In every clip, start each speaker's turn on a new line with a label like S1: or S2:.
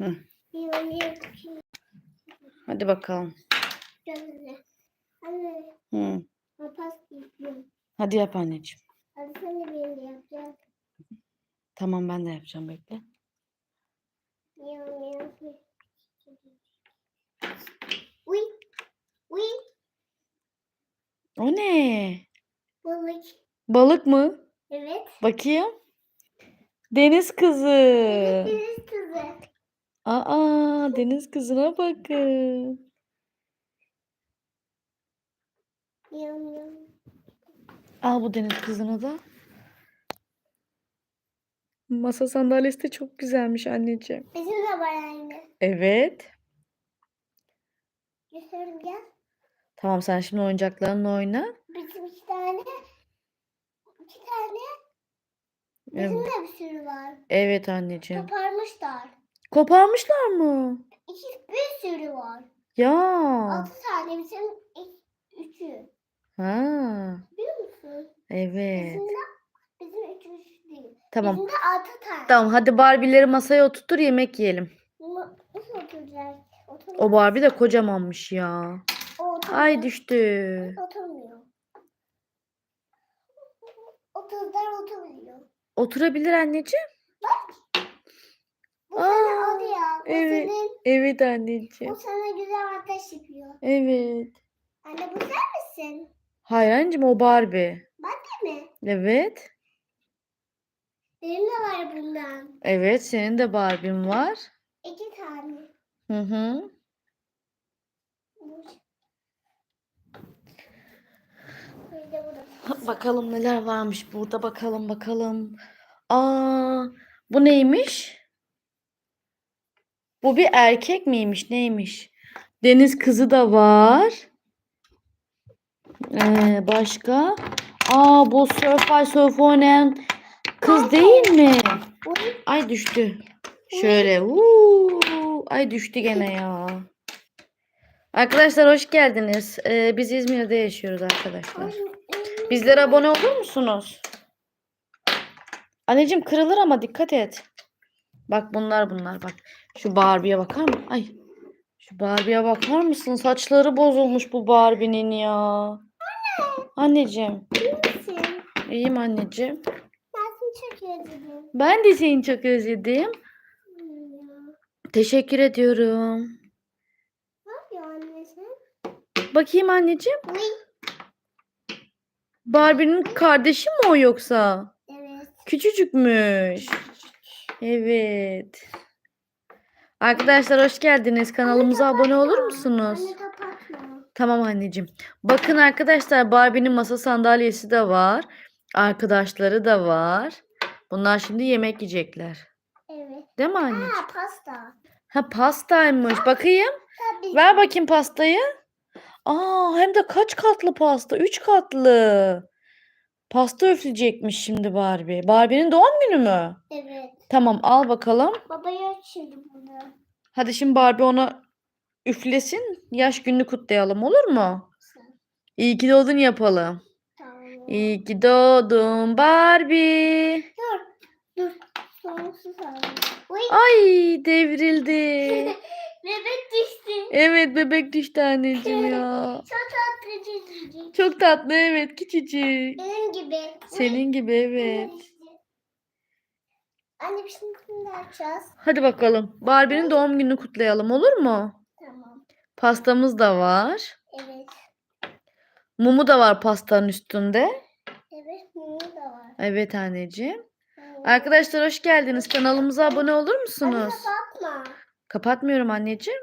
S1: Hı. Hadi bakalım. Hı. Hadi yap anneciğim.
S2: Hadi sen de benim de yapacaksın.
S1: Tamam ben de yapacağım bekle.
S2: Uy. Uy.
S1: O ne?
S2: Balık.
S1: Balık mı?
S2: Evet.
S1: Bakayım. Deniz kızı.
S2: Evet deniz kızı.
S1: Aa, deniz kızına bakın.
S2: Miyav miyav.
S1: Al bu deniz kızını da. Masa sandalyesi de çok güzelmiş anneciğim.
S2: Bizim de var aynı.
S1: Evet.
S2: Gösterim gel.
S1: Tamam sen şimdi oyuncaklarınla oyna.
S2: Bizim iki tane. iki tane. Bizim
S1: Evet,
S2: de bir sürü var.
S1: evet anneciğim.
S2: Toparmışlar.
S1: Koparmışlar mı?
S2: İki, bir sürü var.
S1: Ya.
S2: Altı tane bizim ilk üçü.
S1: Ha.
S2: Biliyor musun?
S1: Evet.
S2: Bizim de bizim üç üç değil.
S1: Tamam.
S2: Bizim de altı tane.
S1: Tamam hadi Barbie'leri masaya oturtur yemek yiyelim.
S2: Ama Nasıl oturacak? Oturmaz.
S1: O Barbie de kocamanmış ya.
S2: O.
S1: Ay düştü.
S2: Oturmuyor. Otuzlar oturmuyor.
S1: Oturabilir anneciğim.
S2: Bu
S1: Aa.
S2: Bu
S1: evet.
S2: senin,
S1: Evet
S2: bu
S1: anneciğim.
S2: sana güzel ateş yapıyor.
S1: Evet.
S2: Anne bu sen misin?
S1: Hayır anneciğim o Barbie.
S2: Değil mi?
S1: Evet.
S2: Benim de var bundan.
S1: Evet senin de Barbie'n var.
S2: İki tane.
S1: Hı hı. Bakalım neler varmış burada bakalım bakalım. Aa, bu neymiş? Bu bir erkek miymiş neymiş? Deniz kızı da var. Ee, başka? Aa bu surf by surf oynayan kız değil mi? Ay düştü. Şöyle. Uuu, ay düştü gene ya. Arkadaşlar hoş geldiniz. Ee, biz İzmir'de yaşıyoruz arkadaşlar. Bizlere abone olur musunuz? Anneciğim kırılır ama dikkat et. Bak bunlar bunlar bak. Şu Barbie'ye bakar mı? Ay. Şu Barbie'ye bakar mısın? Saçları bozulmuş bu Barbie'nin ya. Anneciğim.
S2: misin?
S1: İyiyim anneciğim.
S2: Ben seni çok özledim.
S1: Ben de seni çok özledim.
S2: Hmm.
S1: Teşekkür ediyorum.
S2: Ne yapıyor anne sen?
S1: Bakayım anneciğim.
S2: Uy.
S1: Barbie'nin kardeşi mi o yoksa?
S2: Evet.
S1: Küçücükmüş. Evet. Arkadaşlar hoş geldiniz. Kanalımıza abone olur musunuz? Tamam anneciğim. Bakın arkadaşlar Barbie'nin masa sandalyesi de var. Arkadaşları da var. Bunlar şimdi yemek yiyecekler.
S2: Evet.
S1: Değil mi anneciğim?
S2: Ha pasta.
S1: Ha pastaymış. Bakayım.
S2: Tabii.
S1: Ver bakayım pastayı. Aa hem de kaç katlı pasta? Üç katlı. Pasta üfleyecekmiş şimdi Barbie. Barbie'nin doğum günü mü?
S2: Evet.
S1: Tamam al bakalım.
S2: Babaya aç şimdi bunu.
S1: Hadi şimdi Barbie ona üflesin. Yaş gününü kutlayalım olur mu? İyi ki doğdun yapalım.
S2: Tamam.
S1: İyi ki doğdun Barbie.
S2: Dur. Dur. Sonsuz abi. Uy.
S1: Ay devrildi.
S2: Bebek düştü.
S1: Evet bebek düştü anneciğim ya.
S2: Çok tatlı çocuk.
S1: Çok tatlı evet küçücük.
S2: Benim gibi.
S1: Senin gibi evet.
S2: Anne bir şimdi ne yapacağız?
S1: Hadi bakalım. Barbie'nin doğum gününü kutlayalım olur mu?
S2: Tamam.
S1: Pastamız da var.
S2: Evet.
S1: Mumu da var pastanın üstünde.
S2: Evet. Mumlu da var.
S1: Evet anneciğim.
S2: Evet.
S1: Arkadaşlar hoş geldiniz. Kanalımıza abone olur
S2: Anne
S1: musunuz? Kapatmıyorum anneciğim.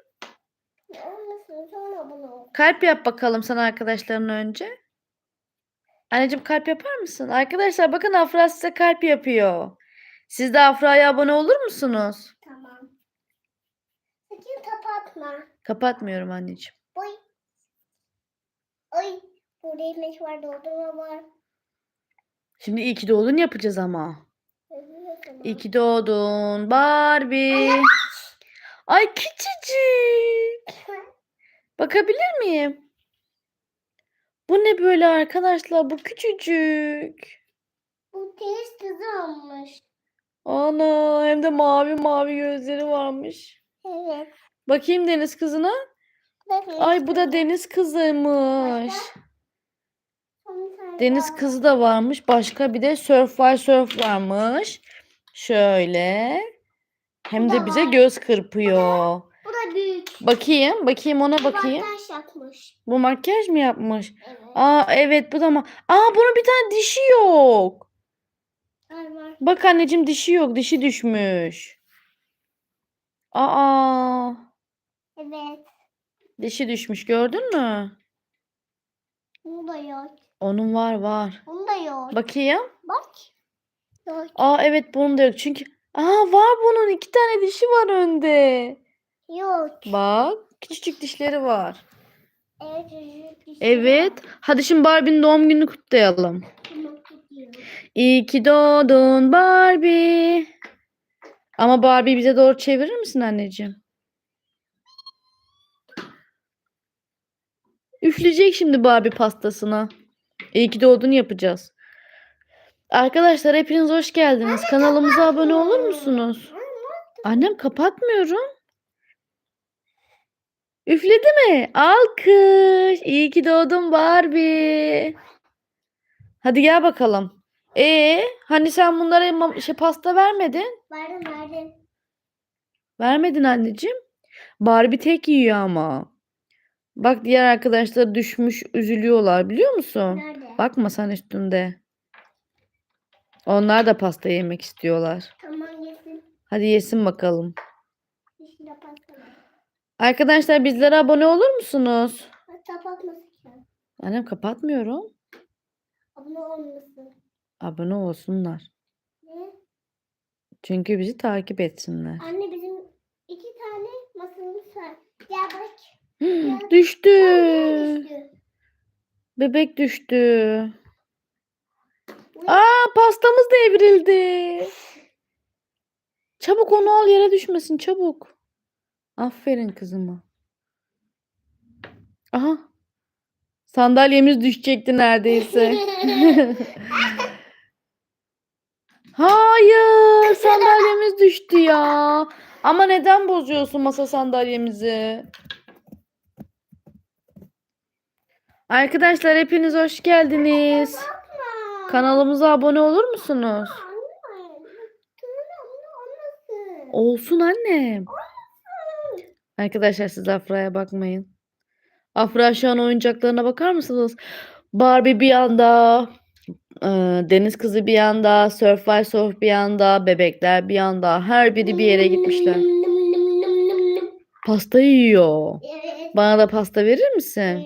S2: Olmasın sonra bunu.
S1: Kalp yap bakalım sana arkadaşların önce. Anneciğim kalp yapar mısın? Arkadaşlar bakın Afra size kalp yapıyor. Siz de Afra'ya abone olur musunuz?
S2: Tamam. Sakın kapatma.
S1: Kapatmıyorum anneciğim.
S2: Oy. Oy. Burada yemek var, doldurma var.
S1: Şimdi iyi ki doğdun yapacağız ama. İyi ki doğdun Barbie. Ay küçücük. Bakabilir miyim? Bu ne böyle arkadaşlar? Bu küçücük.
S2: Bu temiz kızı almış.
S1: Ana hem de mavi mavi gözleri varmış.
S2: Evet.
S1: Bakayım deniz kızına.
S2: Bakın.
S1: Ay bu da deniz kızıymış. Deniz kızı da varmış. Başka bir de surf var surf varmış. Şöyle. Hem de bize göz kırpıyor.
S2: Bu da büyük.
S1: Bakayım, bakayım ona
S2: Bu
S1: bakayım.
S2: makyaj yapmış.
S1: Bu makyaj mı yapmış?
S2: Evet.
S1: Aa evet bu da ma. Aa bunun bir tane dişi yok.
S2: Var var.
S1: Bak anneciğim dişi yok. Dişi düşmüş. Aa
S2: Evet.
S1: dişi düşmüş gördün mü?
S2: Bu da yok.
S1: Onun var var.
S2: Bunu da yok.
S1: Bakayım.
S2: Bak. Yok.
S1: Aa evet bunun da yok. Çünkü aa var bunun iki tane dişi var önde.
S2: Yok.
S1: Bak küçücük dişleri var.
S2: Evet. dişi
S1: Evet. Hadi şimdi Barbie'nin doğum gününü kutlayalım.
S2: Tamam.
S1: İyi ki doğdun Barbie. Ama Barbie bize doğru çevirir misin anneciğim? Üfleyecek şimdi Barbie pastasına. İyi ki doğdun yapacağız. Arkadaşlar hepiniz hoş geldiniz. Kanalımıza abone olur musunuz? Annem kapatmıyorum. Üfledi mi? Alkış. İyi ki doğdun Barbie. Hadi gel bakalım. Ee, hani sen bunlara şey pasta vermedin?
S2: Verdim verdim.
S1: Vermedin anneciğim. Barbie tek yiyor ama. Bak diğer arkadaşlar düşmüş, üzülüyorlar biliyor musun?
S2: Nerede?
S1: Bakma sen üstünde. Onlar da pasta yemek istiyorlar.
S2: Tamam yesin.
S1: Hadi yesin bakalım. Arkadaşlar bizlere abone olur musunuz?
S2: Kapatmasın.
S1: Annem kapatmıyorum.
S2: Abone olmasın.
S1: Abone olsunlar.
S2: Ne?
S1: Çünkü bizi takip etsinler.
S2: Anne bizim iki tane masamız var. Gel bak.
S1: Düştü.
S2: Nereye düştü?
S1: Bebek düştü. Aa pastamız devrildi. Çabuk onu al yere düşmesin çabuk. Aferin kızıma. Aha. Sandalyemiz düşecekti neredeyse. Hayır, sandalyemiz düştü ya. Ama neden bozuyorsun masa sandalyemizi? Arkadaşlar hepiniz hoş geldiniz. Kanalımıza abone olur musunuz? Olsun annem. Arkadaşlar siz Afra'ya bakmayın. Afra şu an oyuncaklarına bakar mısınız? Barbie bir yanda, e, Deniz kızı bir yanda, Surf by Surf bir yanda, bebekler bir yanda. Her biri bir yere gitmişler. Pasta yiyor. Bana da pasta verir misin?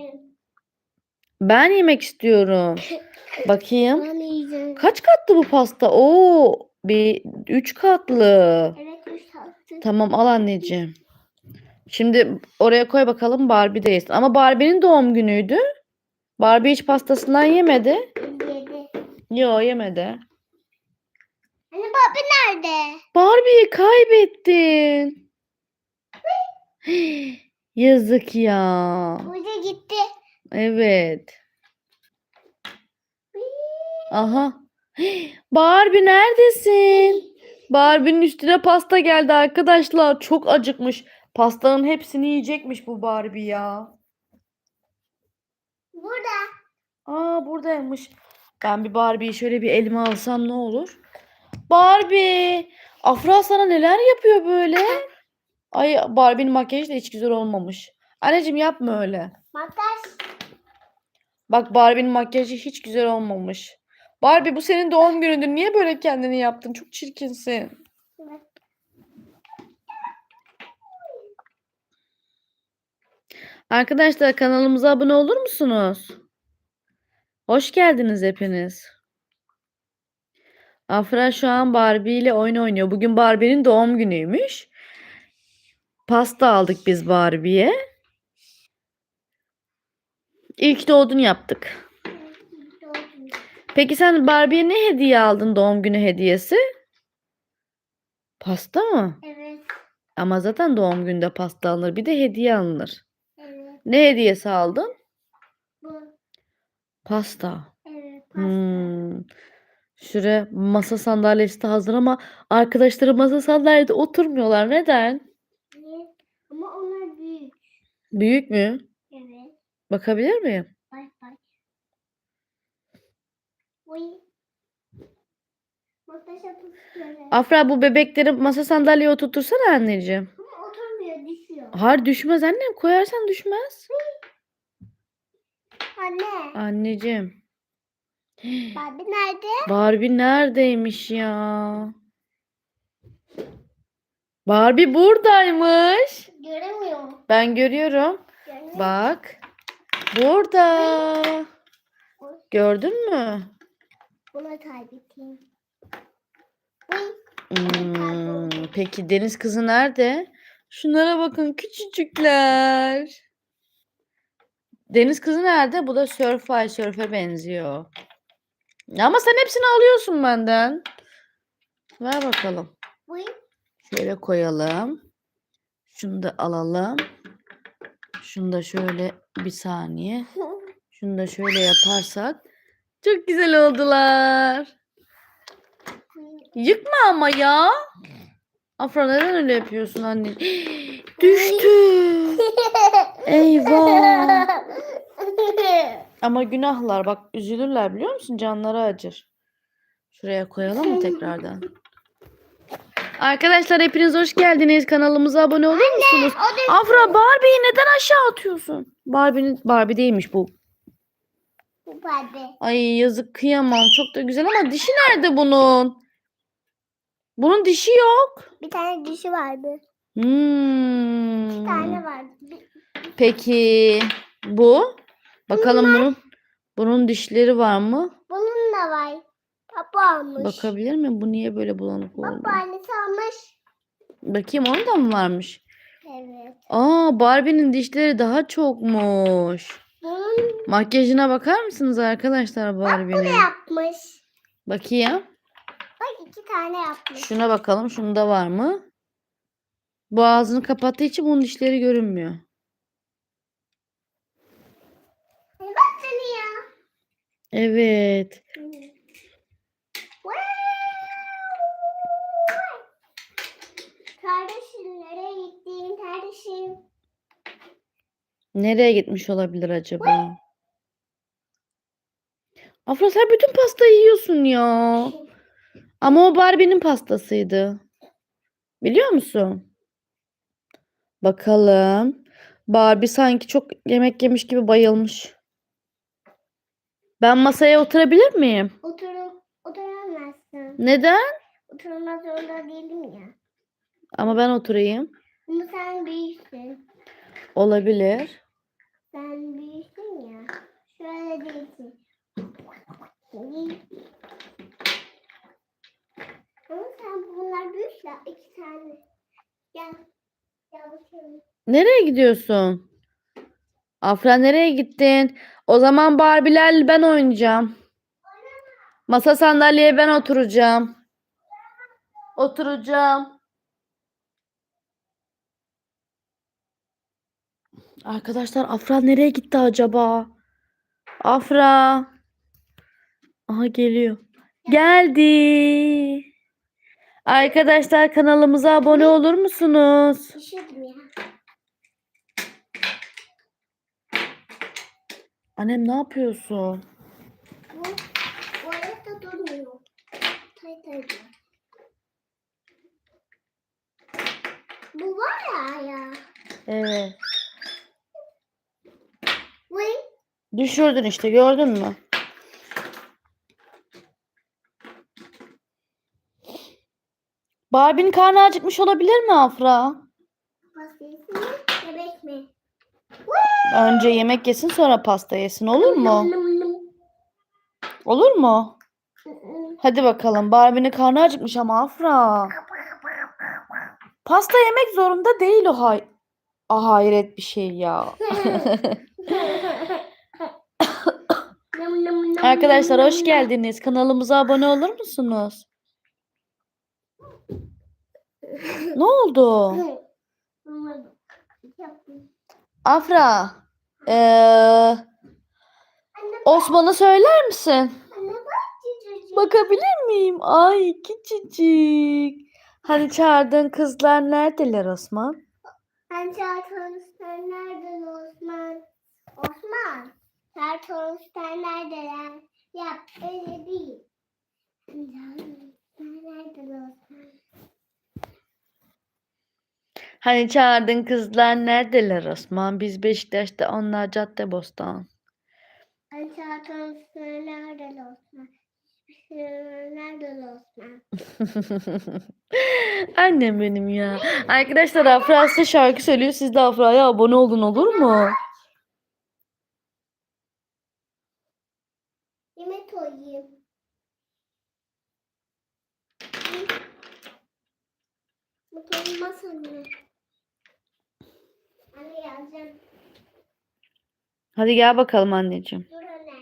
S1: Ben yemek istiyorum. Bakayım.
S2: Ben yiyeceğim.
S1: Kaç katlı bu pasta? Oo, bir üç katlı.
S2: Evet üç tatlı.
S1: Tamam al anneciğim. Şimdi oraya koy bakalım Barbie de yesin. Ama Barbie'nin doğum günüydü. Barbie hiç pastasından yemedi.
S2: Yedi.
S1: Yo yemedi.
S2: Anne baba nerede?
S1: Barbie'yi kaybettin. Yazık ya.
S2: Burada gitti.
S1: Evet. Aha. Barbie neredesin? Barbie'nin üstüne pasta geldi arkadaşlar. Çok acıkmış. Pastanın hepsini yiyecekmiş bu Barbie ya.
S2: Burada.
S1: Aa buradaymış. Ben bir Barbie'yi şöyle bir elime alsam ne olur? Barbie! Afra sana neler yapıyor böyle? Ay Barbie'nin makyajı da hiç güzel olmamış. Anneciğim yapma öyle.
S2: Makas.
S1: Bak Barbie'nin makyajı hiç güzel olmamış. Barbie bu senin doğum günündü. Niye böyle kendini yaptın? Çok çirkinsin. Arkadaşlar kanalımıza abone olur musunuz? Hoş geldiniz hepiniz. Afra şu an Barbie ile oyun oynuyor. Bugün Barbie'nin doğum günüymüş. Pasta aldık biz Barbie'ye. İlk doğdun yaptık. Peki sen Barbie'ye ne hediye aldın doğum günü hediyesi? Pasta mı?
S2: Evet.
S1: Ama zaten doğum günde pasta alınır. Bir de hediye alınır.
S2: Evet.
S1: Ne hediyesi aldın?
S2: Bu.
S1: Pasta.
S2: Evet. Pasta.
S1: Hmm. Şuraya masa sandalyesi de hazır ama arkadaşları masa sandalyede oturmuyorlar. Neden?
S2: Niye? Ama onlar büyük.
S1: Büyük mü?
S2: Evet.
S1: Bakabilir miyim?
S2: Bak bak. Uy. Muhteşem tutuyor.
S1: Afra bu bebekleri masa sandalyeye oturtursana anneciğim.
S2: Ama oturmuyor düşüyor.
S1: Hayır düşmez annem. Koyarsan düşmez.
S2: Anne.
S1: Anneciğim.
S2: Barbie nerede?
S1: Barbie neredeymiş ya? Barbie buradaymış.
S2: Göremiyorum.
S1: Ben görüyorum.
S2: Göremiyorum.
S1: Bak. Burada. Gördün mü?
S2: Bunu kaybettim.
S1: Hmm, peki deniz kızı nerede? Şunlara bakın küçücükler. Deniz kızı nerede? Bu da Surfay Surf'e benziyor. Ama sen hepsini alıyorsun benden. Ver bakalım. Şöyle koyalım. Şunu da alalım. Şunu da şöyle bir saniye. Şunu da şöyle yaparsak. Çok güzel oldular. Yıkma ama ya. Afra neden öyle yapıyorsun anne? Düştü. Eyvah. Ama günahlar bak üzülürler biliyor musun? Canları acır. Şuraya koyalım mı tekrardan? Arkadaşlar hepiniz hoş geldiniz. Kanalımıza abone olur musunuz? Afra Barbie'yi neden aşağı atıyorsun? Barbie'nin Barbie değilmiş bu. Ay yazık kıyamam. Çok da güzel ama dişi nerede bunun? Bunun dişi yok.
S2: Bir tane dişi vardı.
S1: Hmm.
S2: Bir tane vardı. Bir-
S1: Peki bu? Bakalım bunun bunun dişleri var mı?
S2: Bunun da var. Papa almış.
S1: Bakabilir miyim? Bu niye böyle bulanık oldu?
S2: Papa annesi almış.
S1: Bakayım onun da mı varmış?
S2: Evet.
S1: Aa Barbie'nin dişleri daha çokmuş. Makyajına bakar mısınız arkadaşlar
S2: bunu
S1: Barbie'nin?
S2: yapmış.
S1: Bakayım.
S2: Bak iki tane yapmış.
S1: Şuna bakalım. Şunda var mı? Bu ağzını kapattığı için bunun dişleri görünmüyor.
S2: Hani bak seni ya.
S1: Evet.
S2: Kardeşim nereye gittin kardeşim?
S1: Nereye gitmiş olabilir acaba? Afra sen bütün pastayı yiyorsun ya. Ama o Barbie'nin pastasıydı. Biliyor musun? Bakalım. Barbie sanki çok yemek yemiş gibi bayılmış. Ben masaya oturabilir miyim?
S2: Oturum, oturamazsın.
S1: Neden?
S2: Oturmak zorunda değilim ya.
S1: Ama ben oturayım.
S2: Ama sen büyüksün.
S1: Olabilir.
S2: Sen büyüksün ya. Şöyle değilsin. Ama sen bunlar.
S1: Nereye gidiyorsun? Afra nereye gittin? O zaman Barbie'lerle ben oynayacağım. Masa sandalyeye ben oturacağım. Oturacağım. Arkadaşlar Afra nereye gitti acaba? Afra. Aha geliyor. Geldi. Arkadaşlar kanalımıza abone olur musunuz?
S2: Üşüdüm ya.
S1: Annem ne yapıyorsun?
S2: Bu, bu ayakta durmuyor. Tay tay diyor. Bu var ya ya.
S1: Evet. Düşürdün işte gördün mü? Barbie'nin karnı acıkmış olabilir mi Afra?
S2: pastası mı? Bebek mi?
S1: Önce yemek yesin sonra pasta yesin olur mu? Olur mu? Hadi bakalım Barbie'nin karnı acıkmış ama Afra. Pasta yemek zorunda değil o hay. Ah, hayret bir şey ya. Arkadaşlar hoş geldiniz. Kanalımıza abone olur musunuz? Ne oldu? Afra. Ee,
S2: Anne,
S1: Osman'ı söyler misin? Bakabilir miyim? Ay küçücük. Hani çağırdığın kızlar neredeler Osman?
S2: Ben Çarpınızdan nereden Osman? Osman. Çarpınızdan neredeler? Yap öyle değil. Ben nereden Osman?
S1: Hani çağırdın kızlar neredeler Osman? Biz Beşiktaş'ta onlar Caddebostan.
S2: Çarpınızdan nereden Osman? Nereden Osman?
S1: Annem benim ya. Arkadaşlar Afra size şarkı söylüyor. Siz de Afra'ya abone olun olur mu?
S2: Yemek koyayım. Bakayım masanı.
S1: Hadi gel bakalım anneciğim.
S2: Dur anne.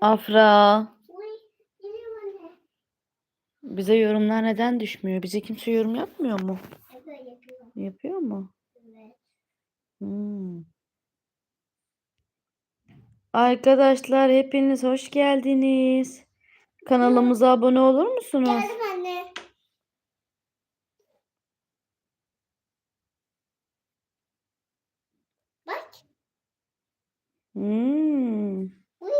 S1: Afra. Bize yorumlar neden düşmüyor? Bize kimse yorum yapmıyor mu? Yapıyor mu?
S2: Evet.
S1: Hmm. Arkadaşlar hepiniz hoş geldiniz. Kanalımıza abone olur musunuz?
S2: Geldim anne. Bak.
S1: Hmm.
S2: Uy.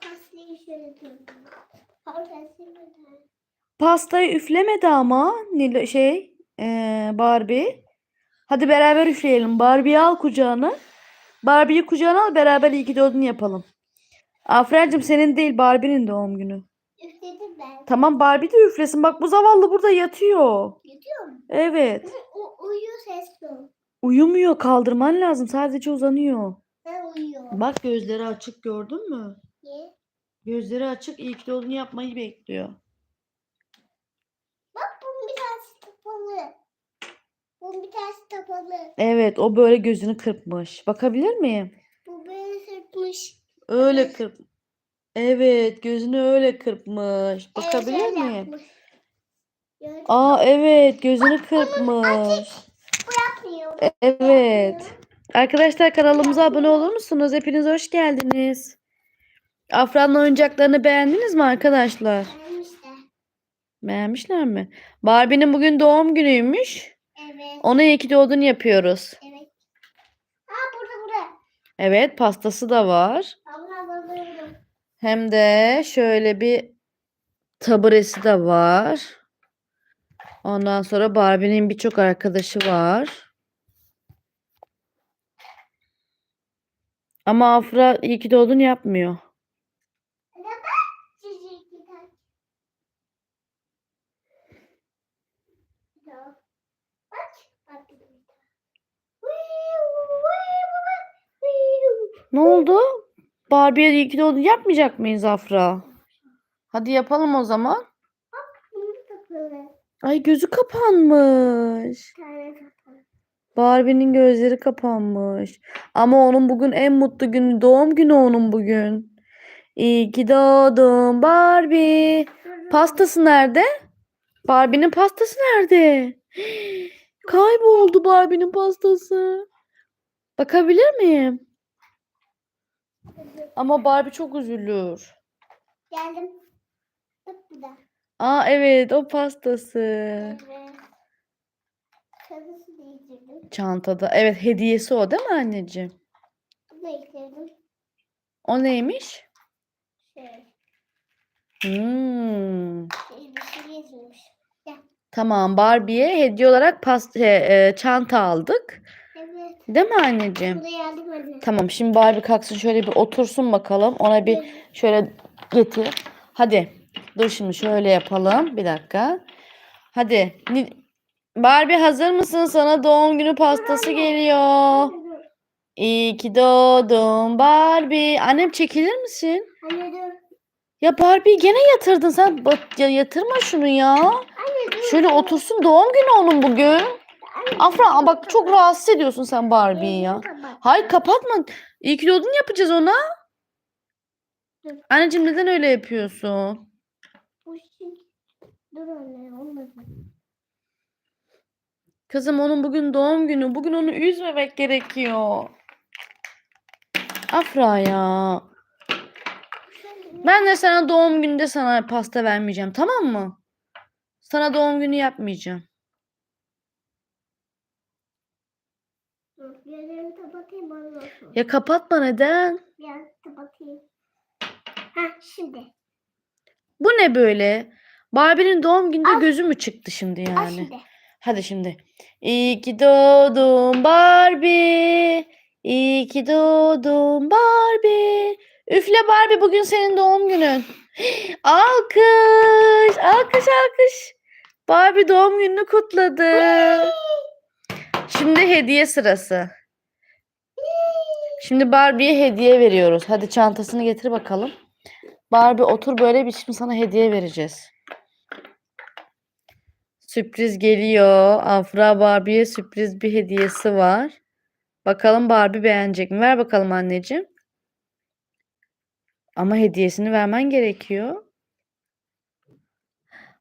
S2: Pastayı şöyle durdum. Pastayı
S1: üflemedi ama Nilo şey eee, Barbie. Hadi beraber üfleyelim. Barbie'yi al kucağına. Barbie'yi kucağına al beraber iyi ki doğdun yapalım. Afra'cığım senin değil Barbie'nin doğum günü.
S2: Üfledim ben.
S1: Tamam Barbie de üflesin. Bak bu zavallı burada yatıyor.
S2: Gidiyor mu?
S1: Evet.
S2: O uyuyor sesli.
S1: Uyumuyor. Kaldırman lazım. Sadece uzanıyor.
S2: Ben uyuyorum.
S1: Bak gözleri açık gördün mü? Gözleri açık ki doğdun yapmayı bekliyor.
S2: Bak bunun bir tanesi kapalı. Bunun bir tanesi kapalı.
S1: Evet o böyle gözünü kırpmış. Bakabilir miyim?
S2: Bu beni sırtmış.
S1: Öyle kırp. Evet, gözünü öyle kırpmış. Bakabilir
S2: Evet,
S1: miyim? Aa evet, gözünü kırpmış.
S2: Yapmıyor.
S1: E- Evet. Arkadaşlar kanalımıza abone olur musunuz? Hepiniz hoş geldiniz. Afra'nın oyuncaklarını beğendiniz mi arkadaşlar?
S2: Benim işte.
S1: Beğenmişler mi? Barbie'nin bugün doğum günüymüş.
S2: Evet.
S1: Ona iyi ki doğdun yapıyoruz.
S2: Evet. Aa burada burada.
S1: Evet, pastası da var.
S2: Abla burada.
S1: Hem de şöyle bir taburesi de var. Ondan sonra Barbie'nin birçok arkadaşı var. Ama Afra iyi ki doğdun yapmıyor.
S2: Cici gider. Ya. Bak. Bak.
S1: Ne oldu? Barbie'ye iyi ki doğdun yapmayacak mıyız Afra? Hadi yapalım o zaman. Ay gözü kapanmış. Barbie'nin gözleri kapanmış. Ama onun bugün en mutlu günü. Doğum günü onun bugün. İyi ki doğdun Barbie. Pastası nerede? Barbie'nin pastası nerede? Kayboldu Barbie'nin pastası. Bakabilir miyim? Ama Barbie çok üzülür.
S2: Geldim. Bak burada.
S1: Aa evet o pastası.
S2: Evet.
S1: Çantada. Evet hediyesi o değil mi anneciğim?
S2: Bunu ekledim.
S1: O neymiş?
S2: Şey.
S1: Hmm.
S2: şey, Bir şey.
S1: Tamam Barbie'ye hediye olarak past e, e, çanta aldık.
S2: Evet.
S1: Değil mi anneciğim?
S2: Anne.
S1: Tamam şimdi Barbie kalksın şöyle bir otursun bakalım. Ona bir şöyle getir. Hadi. Dur şimdi şöyle yapalım. Bir dakika. Hadi. Barbie hazır mısın? Sana doğum günü pastası geliyor. İyi ki doğdun Barbie. Annem çekilir misin?
S2: Anne dur.
S1: Ya Barbie gene yatırdın sen. Bak ya yatırma şunu ya.
S2: Anne dur.
S1: Şöyle otursun doğum günü onun bugün. Afra bak çok rahatsız ediyorsun sen Barbie'yi ya. Hayır kapatma. İyi ki doğdun yapacağız ona. Anneciğim neden öyle yapıyorsun?
S2: Şey. Dur anne olmadı.
S1: Kızım onun bugün doğum günü. Bugün onu üzmemek gerekiyor. Afra ya. Ben de sana doğum gününde sana pasta vermeyeceğim tamam mı? Sana doğum günü yapmayacağım.
S2: Hı, Gözlerimi kapatayım bana olsun.
S1: Ya kapatma neden?
S2: Biraz kapatayım. Ha şimdi.
S1: Bu ne böyle? Barbie'nin doğum gününde
S2: Al.
S1: gözü mü çıktı şimdi
S2: Al
S1: yani?
S2: şimdi.
S1: Hadi şimdi. İyi ki doğdun Barbie. İyi ki doğdun Barbie. Üfle Barbie bugün senin doğum günün. Alkış, alkış, alkış. Barbie doğum gününü kutladı. Şimdi hediye sırası. Şimdi Barbie'ye hediye veriyoruz. Hadi çantasını getir bakalım. Barbie otur böyle bir şimdi sana hediye vereceğiz. Sürpriz geliyor. Afra Barbie'ye sürpriz bir hediyesi var. Bakalım Barbie beğenecek mi? Ver bakalım anneciğim. Ama hediyesini vermen gerekiyor.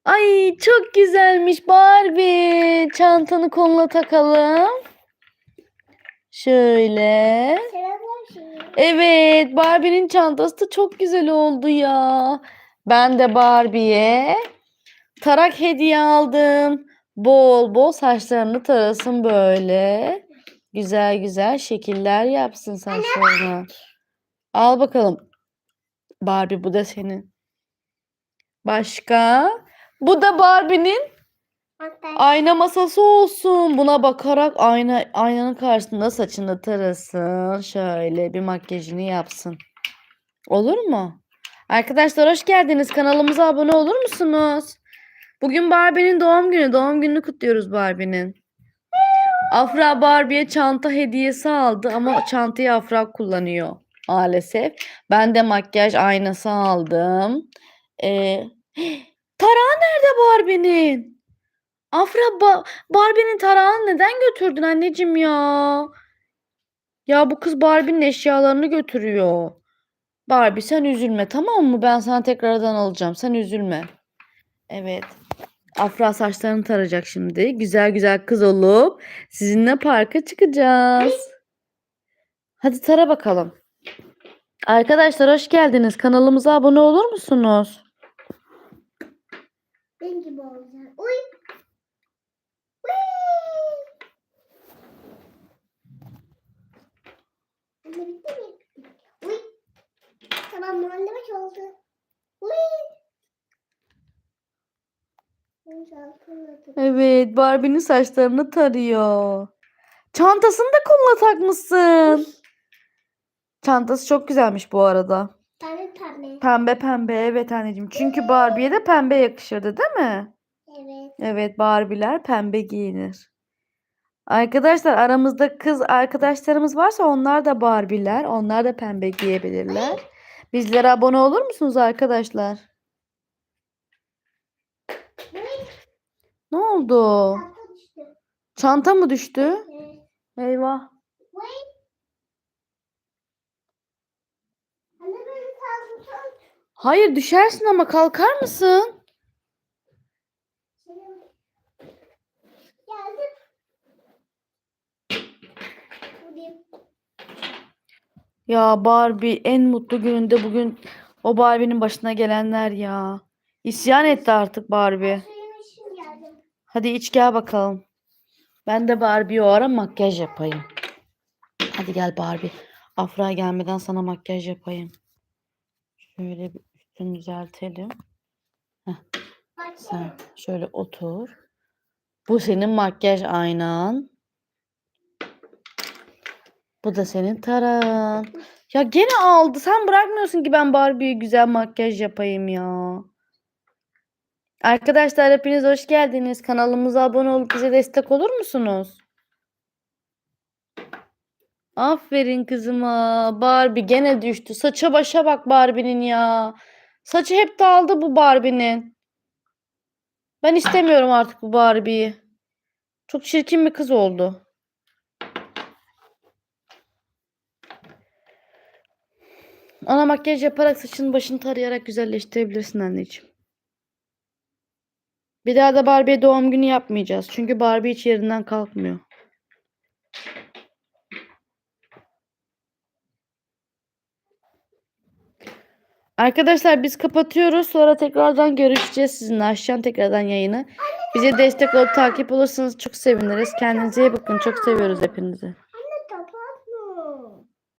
S1: Ay çok güzelmiş Barbie. Çantanı koluna takalım. Şöyle. Evet, Barbie'nin çantası da çok güzel oldu ya. Ben de Barbie'ye tarak hediye aldım. Bol bol saçlarını tarasın böyle. Güzel güzel şekiller yapsın saçlarına. Al bakalım. Barbie bu da senin. Başka? Bu da Barbie'nin ayna masası olsun. Buna bakarak ayna aynanın karşısında saçını tarasın. Şöyle bir makyajını yapsın. Olur mu? Arkadaşlar hoş geldiniz. Kanalımıza abone olur musunuz? Bugün Barbie'nin doğum günü. Doğum gününü kutluyoruz Barbie'nin. Afra Barbie'ye çanta hediyesi aldı ama çantayı Afra kullanıyor maalesef. Ben de makyaj aynası aldım. Ee, tarağı nerede Barbie'nin? Afra Ba- Barbie'nin tarağını neden götürdün anneciğim ya? Ya bu kız Barbie'nin eşyalarını götürüyor. Barbie sen üzülme tamam mı? Ben sana tekrardan alacağım. Sen üzülme. Evet. Afra saçlarını tarayacak şimdi. Güzel güzel kız olup sizinle parka çıkacağız. Hadi tara bakalım. Arkadaşlar hoş geldiniz. Kanalımıza abone olur musunuz?
S2: benim gibi olacak. Uy. Uy. Anne bitti mi? Uy. Tamam muhallebeş oldu. Uy.
S1: Evet, Barbie'nin saçlarını tarıyor. Çantasını da koluna takmışsın. Çantası çok güzelmiş bu arada.
S2: Tane tane.
S1: Pembe pembe evet anneciğim. Çünkü Barbie'ye de pembe yakışırdı değil mi?
S2: Evet.
S1: Evet Barbie'ler pembe giyinir. Arkadaşlar aramızda kız arkadaşlarımız varsa onlar da Barbie'ler. Onlar da pembe giyebilirler. Bizlere abone olur musunuz arkadaşlar? Ne oldu?
S2: Çanta
S1: mı düştü? Eyvah. Hayır düşersin ama kalkar mısın?
S2: Geldim. Buradayım.
S1: Ya Barbie en mutlu gününde bugün o Barbie'nin başına gelenler ya. İsyan etti artık Barbie. Hadi iç gel bakalım. Ben de Barbie'ye o ara makyaj yapayım. Hadi gel Barbie. Afra gelmeden sana makyaj yapayım. Şöyle bir üstünü düzeltelim.
S2: Bak
S1: Sen şöyle otur. Bu senin makyaj aynan. Bu da senin tarağın. Ya gene aldı. Sen bırakmıyorsun ki ben Barbie'ye güzel makyaj yapayım ya. Arkadaşlar hepiniz hoş geldiniz. Kanalımıza abone olup bize destek olur musunuz? Aferin kızıma. Barbie gene düştü. Saça başa bak Barbie'nin ya. Saçı hep dağıldı bu Barbie'nin. Ben istemiyorum artık bu Barbie'yi. Çok çirkin bir kız oldu. Ona makyaj yaparak saçını başını tarayarak güzelleştirebilirsin anneciğim. Bir daha da Barbie'ye doğum günü yapmayacağız. Çünkü Barbie hiç yerinden kalkmıyor. Arkadaşlar biz kapatıyoruz. Sonra tekrardan görüşeceğiz sizinle. Açacağım tekrardan yayını. Bize destek olup takip olursanız çok seviniriz. Kendinize iyi bakın. Çok seviyoruz hepinizi.